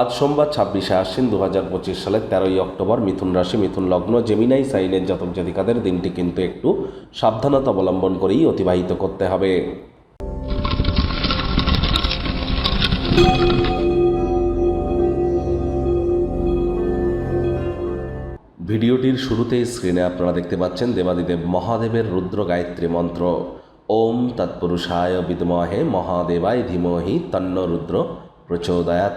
আজ সোমবার ছাব্বিশে আশ্বিন দু হাজার পঁচিশ সালের তেরোই অক্টোবর মিথুন রাশি, মিথুন লগ্ন, জেমিনাই, সাইনের জাতক জাতিকাদের দিনটি কিন্তু একটু সাবধানতা অবলম্বন করেই অতিবাহিত করতে হবে। ভিডিওটির শুরুতেই স্ক্রিনে আপনারা দেখতে পাচ্ছেন দেবাদিদেব মহাদেবের রুদ্র গায়ত্রী মন্ত্র। ওম তৎপুরুষায় বিদমহে মহাদেবায় ধীমহি তন্ন রুদ্র প্রচোদয়াত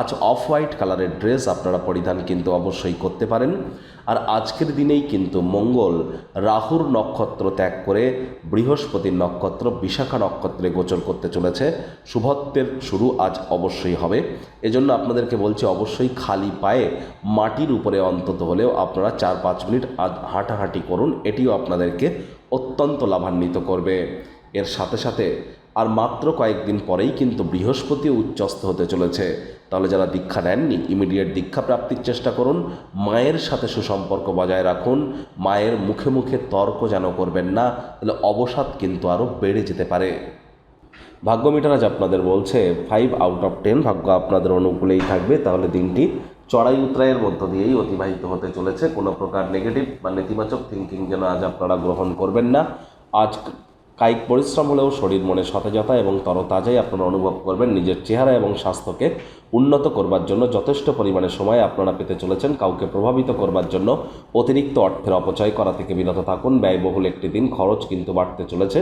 আজ অফ হোয়াইট কালারের ড্রেস আপনারা পরিধান কিন্তু অবশ্যই করতে পারেন। আর আজকের দিনেই কিন্তু মঙ্গল রাহুর নক্ষত্র ত্যাগ করে বৃহস্পতির নক্ষত্র বিশাখা নক্ষত্রে গোচর করতে চলেছে। শুভত্বের শুরু আজ অবশ্যই হবে। এজন্য আপনাদেরকে বলছি, অবশ্যই খালি পায়ে মাটির উপরে অন্তত হলেও আপনারা চার পাঁচ মিনিট আজ হাঁটাহাঁটি করুন। এটিও আপনাদেরকে অত্যন্ত লাভান্বিত করবে। এর সাথে সাথে আর মাত্র কয়েকদিন পরেই কিন্তু বৃহস্পতি উচ্চস্থ হতে চলেছে। তাহলে যারা দীক্ষা নেননি ইমিডিয়েট দীক্ষা প্রাপ্তির চেষ্টা করুন। মায়ের সাথে সুসম্পর্ক বজায় রাখুন। মায়ের মুখে মুখে তর্ক যেন করবেন না, তাহলে অবসাদ কিন্তু আরও বেড়ে যেতে পারে। ভাগ্য মিটার আজ আপনাদের বলছে ফাইভ আউট অফ টেন ভাগ্য আপনাদের অনুকূলেই থাকবে। তাহলে দিনটি চড়াই উতরাইয়ের মধ্য দিয়েই অতিবাহিত হতে চলেছে। কোনো প্রকার নেগেটিভ বা নেতিবাচক থিঙ্কিং যেন আজ আপনারা গ্রহণ করবেন না। আজ কায়িক পরিশ্রম হলেও শরীর মনে সতেজতা এবং তরতাজাই আপনারা অনুভব করবেন নিজের চেহারা এবং স্বাস্থ্যকে উন্নত করবার জন্য। যথেষ্ট পরিমাণে সময় আপনারা পেতে চলেছেন। কাউকে প্রভাবিত করবার জন্য অতিরিক্ত অর্থের অপচয় করা থেকে বিরত থাকুন। ব্যয়বহুল একটি দিন খরচ কিন্তু বাড়তে চলেছে।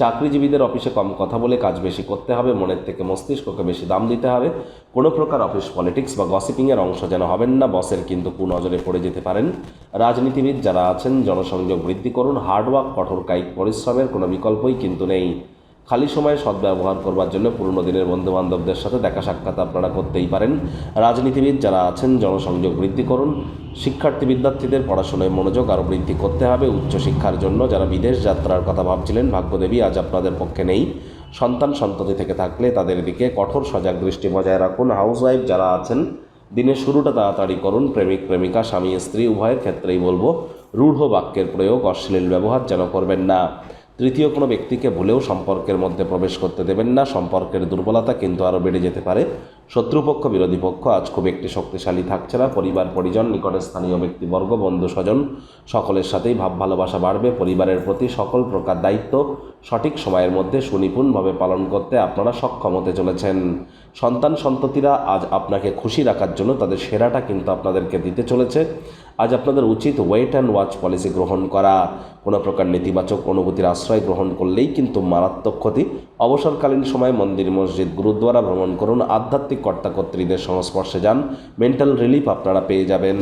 চাকরিজীবীদের অফিসে কম কথা বলে কাজ বেশি করতে হবে, মনের থেকে মস্তিষ্ককে বেশি দাম দিতে হবে। কোনো প্রকার অফিস পলিটিক্স বা গসিপিংয়ের অংশ যেন হবেন না, বসের কিন্তু কুনজরে পড়ে যেতে পারেন। রাজনীতিবিদ যারা আছেন, জনসংযোগ বৃদ্ধি করুন হার্ডওয়ার্ক কঠোর কায়িক পরিশ্রমের কোনো বিকল্পই কিন্তু নেই। খালি সময়ে সদ্ব্যবহার করবার জন্য পুরনো দিনের বন্ধু বান্ধবদের সাথে দেখা সাক্ষাৎ আপনারা করতেই পারেন। রাজনীতিবিদ যারা আছেন, জনসংযোগ বৃদ্ধি করুন। শিক্ষার্থী বিদ্যার্থীদের পড়াশোনায় মনোযোগ আরও বৃদ্ধি করতে হবে। উচ্চশিক্ষার জন্য যারা বিদেশ যাত্রার কথা ভাবছিলেন, ভাগ্যদেবী আজ আপনাদের পক্ষে নেই। সন্তান সন্ততি থেকে থাকলে তাদের দিকে কঠোর সজাগ দৃষ্টি বজায় রাখুন। হাউসওয়াইফ যারা আছেন, দিনের শুরুটা তাড়াতাড়ি করুন। প্রেমিক, প্রেমিকা, স্বামী, স্ত্রী, উভয়ের ক্ষেত্রেই বলব, রূঢ় বাক্যের প্রয়োগ, অশ্লীল ব্যবহার যেন করবেন না। তৃতীয় কোনো ব্যক্তিকে ভুলেও সম্পর্কের মধ্যে প্রবেশ করতে দেবেন না। সম্পর্কের দুর্বলতা কিন্তু আরও বেড়ে যেতে পারে। শত্রুপক্ষ, বিরোধী পক্ষ আজ খুব একটি শক্তিশালী থাকছে না। পরিবার, পরিজন নিকটের স্থানীয় ব্যক্তিবর্গ, বন্ধু, স্বজন সকলের সাথেই ভাব ভালোবাসা বাড়বে। পরিবারের প্রতি সকল প্রকার দায়িত্ব সঠিক সময়ের মধ্যে সুনিপুণভাবে পালন করতে আপনারা সক্ষম হতে চলেছেন। সন্তান সন্ততিরা আজ আপনাকে খুশি রাখার জন্য তাদের সেরাটা কিন্তু আপনাদেরকে দিতে চলেছে। আজ আপনাদের উচিত ওয়েট অ্যান্ড ওয়াচ পলিসি গ্রহণ করা। কোনো প্রকার নেতিবাচক অনুভূতির আশ্রয় গ্রহণ করলেই কিন্তু মারাত্মক ক্ষতি। অবসরকালীন সময় মন্দির, মসজিদ, গুরুদ্বারা ভ্রমণ করুন। আধ্যাত্মিক কর্তাকর্ত্রীদের সংস্পর্শে যান। মেন্টাল রিলিফ আপনারা পেয়ে যাবেন।